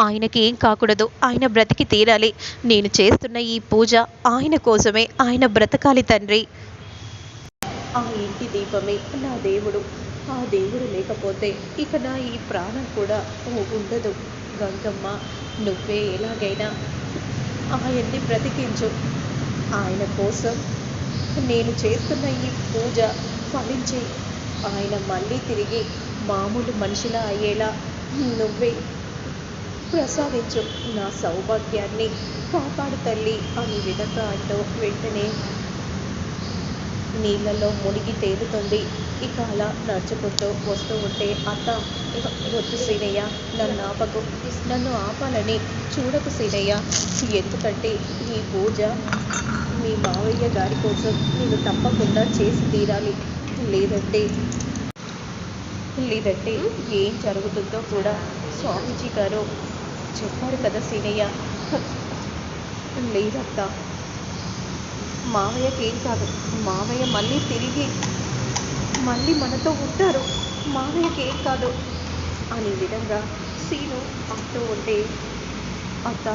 ఆయనకి ఏం కాకూడదు. ఆయన బ్రతికి తీరాలి. నేను చేస్తున్న ఈ పూజ ఆయన కోసమే. ఆయన బ్రతకాలి తండ్రి. ఆ ఇంటి దీపమే నా దేవుడు. ఆ దేవుడు లేకపోతే ఇక నా ఈ ప్రాణం కూడా ఉండదు గంగమ్మ నువ్వే ఎలాగైనా ఆయన్ని బ్రతికించు. ఆయన కోసం నేను చేస్తున్న ఈ పూజ ఫలించి. ఆయన మళ్ళీ తిరిగి మామూలు మనిషిలా అయ్యేలా నువ్వే ప్రసాదించు నా సౌభాగ్యాన్ని కాపాడు తల్లి అని విధంగా అంటూ వెంటనే నీళ్ళలో మునిగి తేలుతుంది. ఇక అలా నడుచుకుంటూ వస్తూ ఉంటే అత్త వద్దు సీనయ్య నన్ను ఆపకు. నన్ను ఆపాలని చూడకు సీనయ్య. ఎందుకంటే ఈ పూజ మీ మావయ్య గారి కోసం నేను తప్పకుండా చేసి తీరాలి. లేదంటే లేదంటే ఏం జరుగుతుందో కూడా స్వామీజీ గారు చెప్పారు కదా సీనయ్య. లేదత్తా. మావయ్యకి ఏం కాదు. మావయ్య మళ్ళీ తిరిగి మళ్ళీ మనతో ఉంటారు. మావయ్యకి ఏం కాదు. అనే విధంగా సీను అంటూ ఉంటే అత్త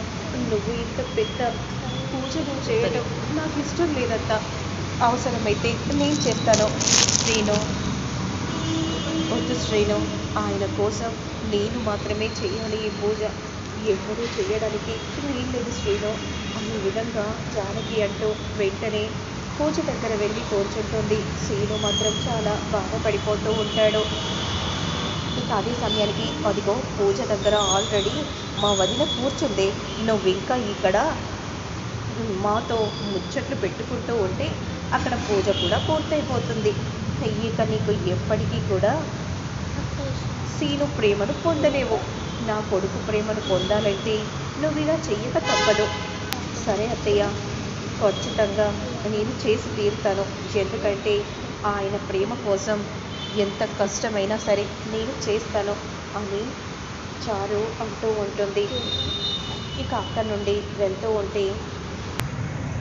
నువ్వు ఇంత పెద్ద పూజలు చేయడం నాకు ఇష్టం లేదత్త. అవసరమైతే నేను చేస్తాను శ్రీను వద్దు శ్రీను. ఆయన కోసం నేను మాత్రమే చేయాలి ఈ పూజ. ఎవరూ చేయడానికి వీల్లేదు శ్రీను అనే విధంగా జానకి అంటూ వెంటనే పూజ దగ్గర వెళ్ళి కూర్చుంటుంది. శ్రీను మాత్రం చాలా బాధపడిపోతూ ఉంటాడు. ఇక అదే సమయానికి అదిగో పూజ దగ్గర ఆల్రెడీ మా వదిన కూర్చుంది. నువ్వు ఇంకా ఇక్కడ మాతో ముచ్చట్లు పెట్టుకుంటూ ఉంటే అక్కడ పూజ కూడా పూర్తయిపోతుంది. ఇక నీకు ఎప్పటికీ కూడా సీను ప్రేమను పొందలేవు. నా కొడుకు ప్రేమను పొందాలంటే నువ్వు ఇలా చెయ్యక తప్పదు. సరే అత్తయ్య ఖచ్చితంగా నేను చేసి తీరుతాను. ఎందుకంటే ఆయన ప్రేమ కోసం ఎంత కష్టమైనా సరే నేను చేస్తాను అని చారు అంటూ ఉంటుంది. ఇక అక్కడి నుండి వెళ్తూ ఉంటే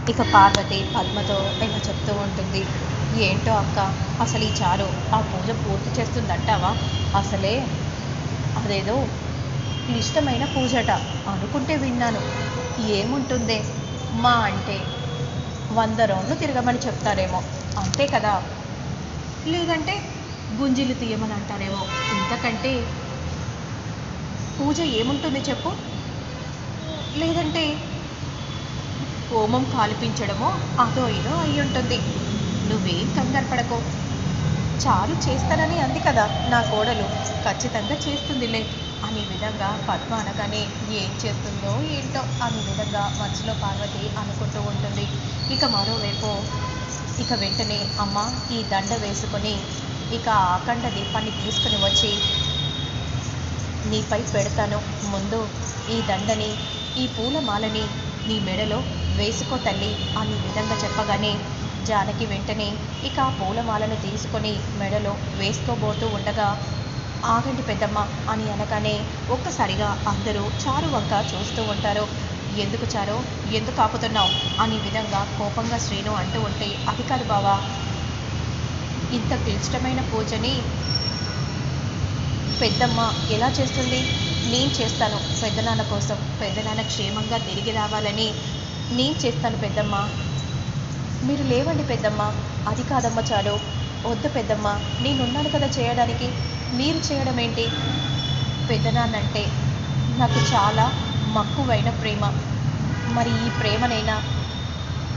ఇక పార్వతి పద్మతో ఇలా చెప్తూ ఉంటుంది. ఏంటో అక్క అసలు ఈ చారు ఆ పూజ పూర్తి చేస్తుందంటావా? అసలే అదేదో క్లిష్టమైన పూజట అనుకుంటే విన్నాను. ఏముంటుందే? మా అంటే వంద రౌండ్లు తిరగమని చెప్తారేమో. అంతే కదా? లేదంటే గుంజీలు తీయమని అంటారేమో. ఇంతకంటే పూజ ఏముంటుంది చెప్పు? లేదంటే హోమం కాల్పించడమో అదో ఇదో అయి ఉంటుంది నువ్వేం కంగారు చాలు చేస్తానని అంది కదా నా కోడలు. ఖచ్చితంగా చేస్తుందిలే. అనే విధంగా పద్మ అనగానే ఏం చేస్తుందో ఏంటో అనే విధంగా మనసులో పార్వతి అనుకుంటూ ఉంటుంది. ఇక మరోవైపు ఇక వెంటనే అమ్మ ఈ దండ వేసుకొని ఇక అఖండ దీపాన్ని తీసుకుని వచ్చి నీపై పెడతాను. ముందు ఈ దండని ఈ పూలమాలని నీ మెడలో వేసుకో తల్లి అని విధంగా చెప్పగానే జానకి వెంటనే ఇక ఆ పూలమాలను తీసుకొని మెడలో వేసుకోబోతూ ఉండగా ఆగండి పెద్దమ్మ అని అనగానే ఒక్కసారిగా అందరూ చారు వంక చూస్తూ ఉంటారు. ఎందుకు చారు? ఎందుకు ఆపుతున్నావు? అనే విధంగా కోపంగా శ్రీను అంటూ ఉంటే అది కాదు బావా ఇంత క్లిష్టమైన పూజని పెద్దమ్మ ఎలా చేస్తుంది? నేను చేస్తాను పెద్దనాన్న కోసం. పెద్దనాన్న క్షేమంగా తిరిగి రావాలని నేను చేస్తాను పెద్దమ్మ. మీరు లేవండి పెద్దమ్మ అది కాదమ్మ చాలు వద్దు పెద్దమ్మ నేనున్నాను కదా చేయడానికి. మీరు చేయడం ఏంటి? పెద్దనాన్నంటే నాకు చాలా మక్కువైన ప్రేమ. మరి ఈ ప్రేమనైనా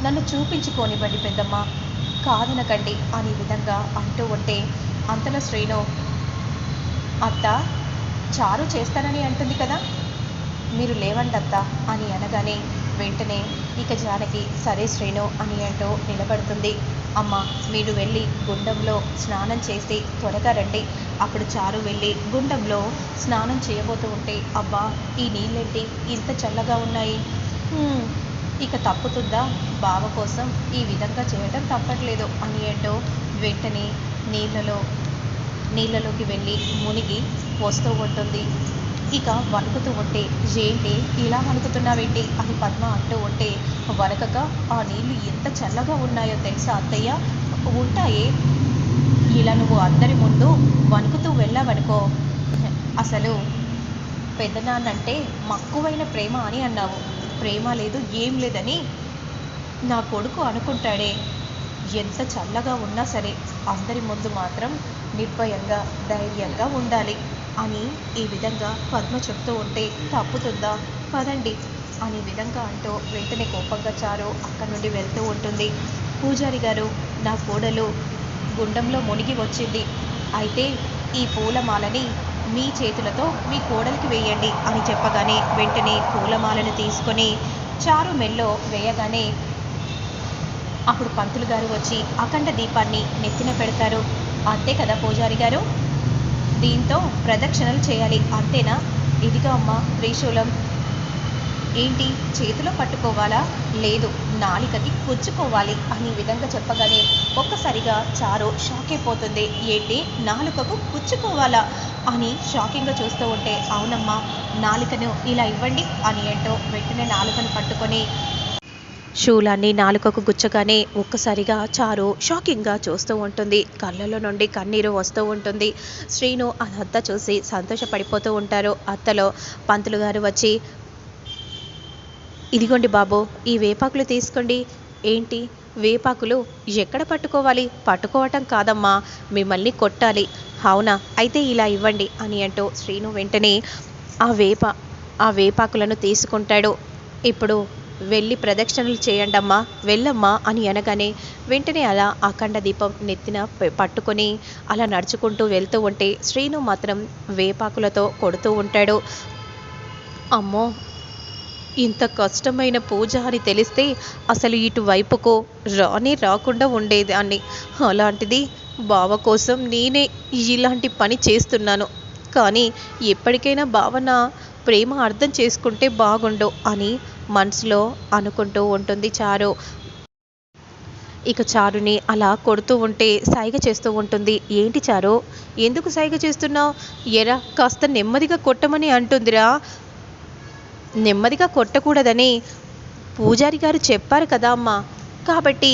నన్ను చూపించుకోనివ్వండి పెద్దమ్మ కాదనకండి అనే విధంగా అంటూ ఉంటే అంతలో శ్రీను అత్త చారు చేస్తానని అంటుంది కదా? మీరు లేవండి అత్త అని అనగానే వెంటనే ఇక జానకి సరే శ్రీను అని అంటూ నిలబడుతుంది. అమ్మ మీరు వెళ్ళి గుండంలో స్నానం చేసి త్వరగా రండి. అప్పుడు చారు వెళ్ళి గుండంలో స్నానం చేయబోతూ ఉంటే అబ్బా ఈ నీళ్ళేంటి? ఇంత చల్లగా ఉన్నాయి. ఇక తప్పుతుందా? బావ కోసం ఈ విధంగా చేయడం తప్పట్లేదు అని ఏంటో వెంటనే నీళ్ళలో నీళ్ళలోకి వెళ్ళి మునిగి వస్తూ ఉంటుంది. ఇక వణుకుతూ ఉంటే ఏంటి? ఇలా వణుకుతున్నావేంటి? అని పద్మ అంటూ ఉంటే వణకక? ఆ నీళ్ళు ఎంత చల్లగా ఉన్నాయో తెలుసా అత్తయ్య? ఉంటాయే. ఇలా నువ్వు అందరి ముందు వణుకుతూ వెళ్ళావనుకో. అసలు పెద్దనాన్నంటే మక్కువైన ప్రేమ అని అన్నావు. ప్రేమ లేదు ఏం లేదని నా కొడుకు అనుకుంటాడే. ఎంత చల్లగా ఉన్నా సరే అందరి ముందు మాత్రం నిర్భయంగా ధైర్యంగా ఉండాలి. అని ఈ విధంగా పద్మ చెప్తూ ఉంటే తప్పుతుందా? పదండి అనే విధంగా అంటూ వెంటనే కోపంగా చారు అక్కడి నుండి వెళ్తూ ఉంటుంది. పూజారి గారు నా కోడలు గుండంలో మునిగి వచ్చింది. అయితే ఈ పూలమాలని మీ చేతులతో మీ కోడలికి వేయండి అని చెప్పగానే వెంటనే పూలమాలను తీసుకొని చారు మెల్లో వేయగానే అప్పుడు పంతులు గారు వచ్చి అఖండ దీపాన్ని నెత్తిన పెడతారు. అంతే కదా పూజారి గారు? దీంతో ప్రదక్షిణలు చేయాలి. అంతేనా? ఇదిగా అమ్మ త్రిశూలం. ఏంటి? చేతిలో పట్టుకోవాలా? లేదు నాలికకి పుచ్చుకోవాలి అనే విధంగా చెప్పగానే ఒక్కసారిగా చారు షాక్ అయిపోతుంది ఏంటి? నాలుకకు పుచ్చుకోవాలా? అని షాకింగ్గా చూస్తూ ఉంటే అవునమ్మా నాలుకను ఇలా ఇవ్వండి అని ఏంటో వెంటనే నాలుకను పట్టుకొని షూలన్నీ నాలుకకు గుచ్చగానే ఒక్కసారిగా చారు షాకింగ్గా చూస్తూ ఉంటుంది. కళ్ళలో నుండి కన్నీరు వస్తూ ఉంటుంది. శ్రీను అదంతా చూసి సంతోషపడిపోతూ ఉంటారు. అత్తలో పంతులు గారు వచ్చి ఇదిగోండి బాబు ఈ వేపాకులు తీసుకోండి. ఏంటి? వేపాకులు ఎక్కడ పట్టుకోవాలి? పట్టుకోవటం కాదమ్మా మిమ్మల్ని కొట్టాలి. అవునా? అయితే ఇలా ఇవ్వండి అని అంటూ శ్రీను వెంటనే ఆ వేప ఆ వేపాకులను తీసుకుంటాడు. ఇప్పుడు వెళ్ళి ప్రదక్షిణలు చేయండమ్మా వెళ్ళమ్మా అని అనగానే వెంటనే అలా అఖండ దీపం నెత్తిన పట్టుకొని అలా నడుచుకుంటూ వెళ్తూ ఉంటే శ్రీను మాత్రం వేపాకులతో కొడుతూ ఉంటాడు. అమ్మో! ఇంత కష్టమైన పూజ అని తెలిస్తే అసలు ఇటువైపుకో రానే రాకుండా ఉండేదాన్ని. అలాంటిది బావ కోసం నేనే ఇలాంటి పని చేస్తున్నాను. కానీ ఎప్పటికైనా భావన ప్రేమ అర్థం చేసుకుంటే బాగుండు అని మనసులో అనుకుంటూ ఉంటుంది చారు. ఇక చారుని అలా కొడుతూ ఉంటే సైగ చేస్తూ ఉంటుంది. ఏంటి చారు? ఎందుకు సైగ చేస్తున్నావు? ఎరా కాస్త నెమ్మదిగా కొట్టమని అంటుందిరా. నెమ్మదిగా కొట్టకూడదని పూజారి గారు చెప్పారు కదా అమ్మా. కాబట్టి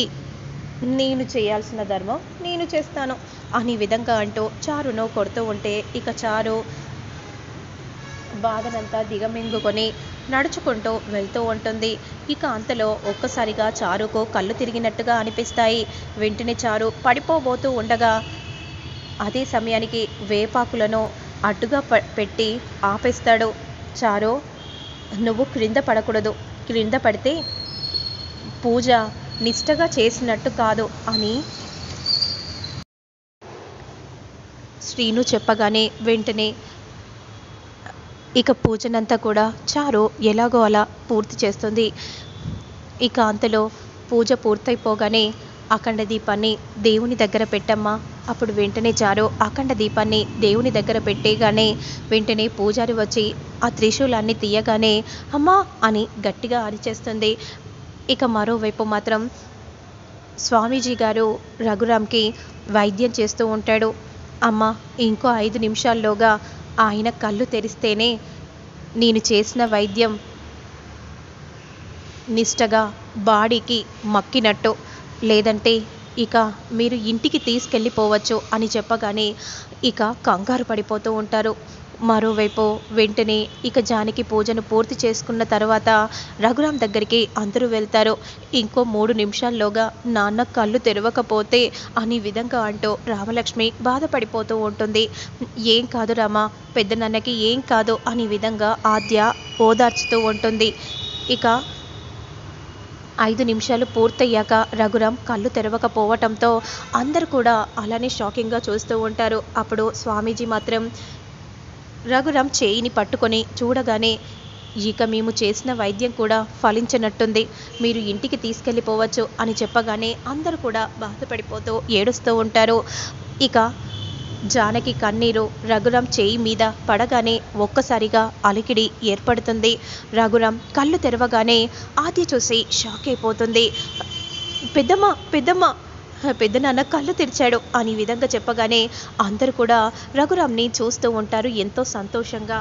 నేను చేయాల్సిన ధర్మం నేను చేస్తాను అని విధంగా అంటూ చారును కొడుతూ ఉంటే ఇక చారు బాధనంతా దిగమింగుకొని నడుచుకుంటూ వెళ్తూ ఉంటుంది. ఇక అంతలో ఒక్కసారిగా చారుకు కళ్ళు తిరిగినట్టుగా అనిపిస్తాయి. వెంటనే చారు పడిపోబోతూ ఉండగా అదే సమయానికి వేపాకులను అడ్డుగా ప పెట్టి ఆపేస్తాడు. చారు నువ్వు క్రింద పడకూడదు. క్రింద పడితే పూజ నిష్టగా చేసినట్టు కాదు అని శ్రీను చెప్పగానే వెంటనే ఇక పూజనంతా కూడా చారు ఎలాగో అలా పూర్తి చేస్తుంది. ఇక అంతలో పూజ పూర్తయిపోగానే అఖండ దీపాన్ని దేవుని దగ్గర పెట్టమ్మా. అప్పుడు వెంటనే చారు అఖండ దీపాన్ని దేవుని దగ్గర పెట్టేగానే వెంటనే పూజారి వచ్చి ఆ త్రిశూలాన్ని తీయగానే అమ్మా అని గట్టిగా అరిచేస్తుంది. ఇక మరోవైపు మాత్రం స్వామీజీ గారు రఘురామ్కి వైద్యం చేస్తూ ఉంటాడు. అమ్మ ఇంకో ఐదు నిమిషాల్లోగా ఆయన కళ్ళు తెరిస్తేనే నేను చేసిన వైద్యం నిష్టగా బాడీకి మక్కినట్టు. లేదంటే ఇక మీరు ఇంటికి తీసుకెళ్ళిపోవచ్చు అని చెప్పగానే ఇక కంగారు పడిపోతూ ఉంటారు. మరోవైపు వెంటనే ఇక జానకి పూజను పూర్తి చేసుకున్న తర్వాత రఘురాం దగ్గరికి అందరూ వెళ్తారు. ఇంకో మూడు నిమిషాల్లోగా నాన్న కళ్ళు తెరవకపోతే అని విధంగా అంటూ రామలక్ష్మి బాధపడిపోతూ ఉంటుంది. ఏం కాదు రామా పెద్ద నాన్నకి ఏం కాదు అని విధంగా ఆద్య ఓదార్చుతూ ఉంటుంది. ఇక ఐదు నిమిషాలు పూర్తయ్యాక రఘురాం కళ్ళు తెరవకపోవటంతో అందరూ కూడా అలానే షాకింగ్గా చూస్తూ ఉంటారు. అప్పుడు స్వామీజీ మాత్రం రఘురాం చేయిని పట్టుకొని చూడగానే ఇక మేము చేసిన వైద్యం కూడా ఫలించినట్టుంది. మీరు ఇంటికి తీసుకెళ్ళిపోవచ్చు అని చెప్పగానే అందరూ కూడా బాధపడిపోతూ ఏడుస్తూ ఉంటారు. ఇక జానకి కన్నీరు రఘురాం చేయి మీద పడగానే ఒక్కసారిగా అలికిడి ఏర్పడుతుంది. రఘురాం కళ్ళు తెరవగానే ఆది చూసి షాక్ అయిపోతుంది. పెద్దమ్మ పెద్దమ్మ పెద్దనాన్న కళ్ళు తెరిచాడు. అని విధంగా చెప్పగానే అందరూ కూడా రఘురామ్ని చూస్తూ ఉంటారు. ఎంతో సంతోషంగా